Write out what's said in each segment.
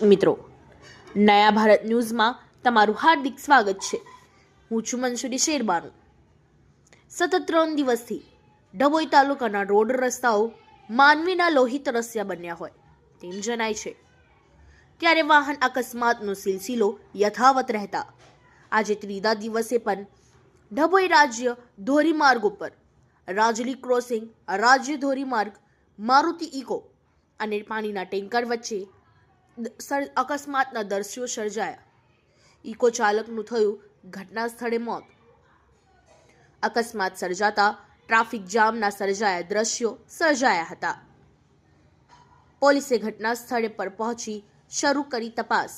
દર્શક મિત્રો. નયા ભારત ન્યૂઝમાં તમારું હાર્દિક સ્વાગત છે. હું છું મનસુરી શેરબાનુ. સતત ત્રણ દિવસથી ડભોઈ તાલુકાના રોડ રસ્તાઓ માનવીના લોહી તરસ્યા બન્યા હોય તેમ જણાય છે. ત્યારે વાહન અકસ્માતનો સિલસિલો યથાવત રહેતા. આજે ત્રીજા દિવસે પણ ડભોઈ રાજ્ય ધોરીમાર્ગ ઉપર રાજલી ક્રોસિંગ, રાજ્ય ધોરીમાર્ગ, મારુતિ ઇકો અને પાણીના ટેન્કર વચ્ચે અકસ્માતના દ્રશ્યો સર્જાયા. ઇકો ચાલકનું થયું ઘટના સ્થળે મોત. અકસ્માત સર્જાતા ટ્રાફિક જામના સર્જાયા દ્રશ્યો સર્જાયા હતા. પોલીસે ઘટના સ્થળે પર પહોંચી શરૂ કરી તપાસ.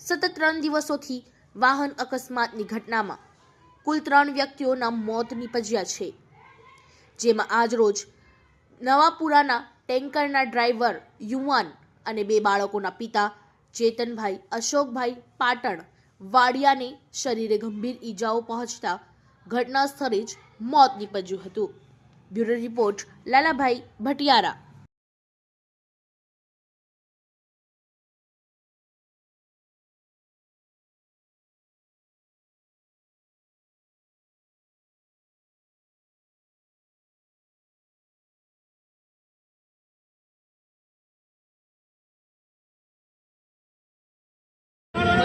સતત ત્રણ દિવસોથી વાહન અકસ્માતની ઘટનામાં કુલ ત્રણ વ્યક્તિઓના મોત નીપજ્યા છે, જેમાં આજરોજ નવાપુરાના ટેન્કરના ડ્રાઈવર યુવાન અને બે બાળકોના પિતા ચેતનભાઈ, અશોકભાઈ પાટણ વાડિયાને શરીરે ગંભીર ઈજાઓ પહોંચતા ઘટના સ્થળે જ મોત નીપજ્યું હતું. Bureau report Lalabhai Bhatiyara.